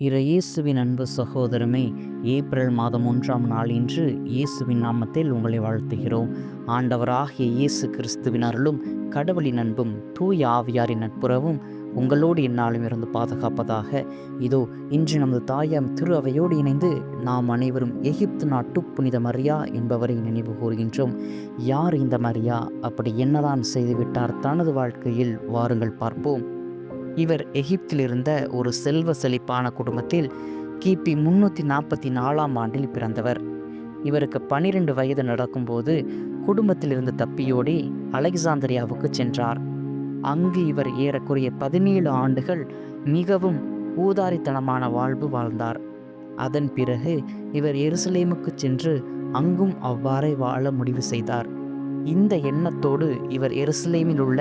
இற இயேசுவின் அன்பு சகோதரமே ஏப்ரல் மாதம் ஒன்றாம் நாள் இன்று இயேசுவின் நாமத்தில் உங்களை வாழ்த்துகிறோம். ஆண்டவராகிய இயேசு கிறிஸ்துவின் அருளும் கடவுளின் அன்பும் தூய ஆவியாரின் நட்புறவும் உங்களோடு என்னாலும் இருந்து பாதுகாப்பதாக. இதோ இன்று நமது தாயாம் திரு அவையோடு இணைந்து நாம் அனைவரும் எகிப்து நாட்டு புனித மரியா என்பவரை நினைவு கூறுகின்றோம். யார் இந்த மரியா? அப்படி என்னதான் செய்துவிட்டார் தனது வாழ்க்கையில்? வாருங்கள் பார்ப்போம். இவர் எகிப்தில் இருந்த ஒரு செல்வ செழிப்பான குடும்பத்தில் கிபி முன்னூற்றி நாற்பத்தி நாலாம் ஆண்டில் பிறந்தவர். இவருக்கு பனிரெண்டு வயது நடக்கும்போது குடும்பத்திலிருந்து தப்பியோடி அலெக்சாந்திரியாவுக்கு சென்றார். அங்கு இவர் ஏறக்குறைய பதினேழு ஆண்டுகள் மிகவும் ஊதாரித்தனமான வாழ்வு வாழ்ந்தார். அதன் பிறகு இவர் எருசலேமுக்கு சென்று அங்கும் அவ்வாறே வாழ முடிவு செய்தார். இந்த எண்ணத்தோடு இவர் எருசலேமில் உள்ள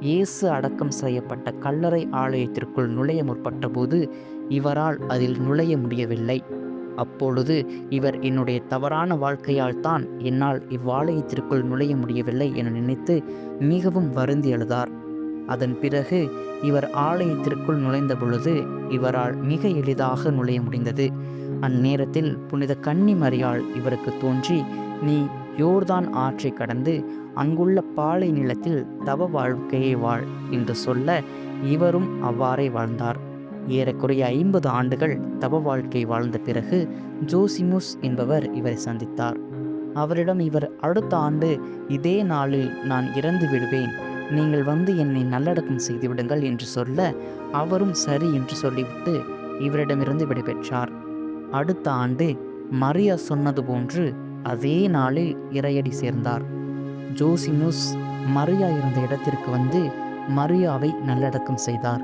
இயேசு அடக்கம் செய்யப்பட்ட கல்லறை ஆலயத்திற்குள் நுழைய முற்பட்டபோது இவரால் அதில் நுழைய முடியவில்லை. அப்பொழுது இவர் என்னுடைய தவறான வாழ்க்கையால் தான் என்னால் இவ்வாலயத்திற்குள் நுழைய முடியவில்லை என நினைத்து மிகவும் வருந்தி எழுதார் அதன் பிறகு இவர் ஆலயத்திற்குள் நுழைந்த பொழுது இவரால் மிக எளிதாக நுழைய முடிந்தது. அந்நேரத்தில் புனித கன்னிமரியால் இவருக்கு தோன்றி நீ யோர்தான் ஆற்றை கடந்து அங்குள்ள பாலை நிலத்தில் தவ வாழ்க்கையை வாழ் என்று சொல்ல இவரும் அவ்வாறே வாழ்ந்தார். ஏறக்குறைய ஐம்பது ஆண்டுகள் தவ வாழ்க்கை வாழ்ந்த பிறகு ஜோசிமுஸ் என்பவர் இவரை சந்தித்தார். அவரிடம் இவர் அடுத்த ஆண்டு இதே நாளில் நான் இறந்து விடுவேன். நீங்கள் வந்து என்னை நல்லடக்கம் செய்துவிடுங்கள் என்று சொல்ல அவரும் சரி என்று சொல்லிவிட்டு இவரிடமிருந்து விடைபெற்றார். அடுத்த ஆண்டு மரியா சொன்னது போன்று அதே நாளில் இறையடி சேர்ந்தார். ஜோசிமுஸ் மரியா இருந்த இடத்திற்கு வந்து மரியாவை நல்லடக்கம் செய்தார்.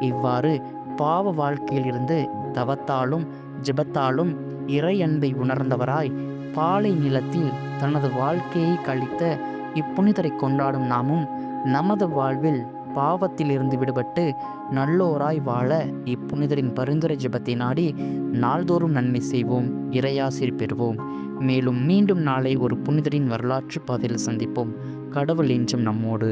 இவ்வாறு பாவ வாழ்க்கையிலிருந்து தவத்தாலும் ஜிபத்தாலும் இறை அன்பை உணர்ந்தவராய் பாலை நிலத்தில் தனது வாழ்க்கையை கழித்த இப்புனிதரை கொண்டாடும் நாமும் நமது வாழ்வில் பாவத்தில் இருந்து விடுபட்டு நல்லோராய் வாழ இப்புனிதரின் பரிந்துரை ஜபத்தை நாடி நாள்தோறும் நன்மை செய்வோம் இறையாசிர் பெறுவோம். மேலும் மீண்டும் நாளை ஒரு புனிதரின் வரலாற்று பாதையில் சந்திப்போம். கடவுள் என்றும் நம்மோடு.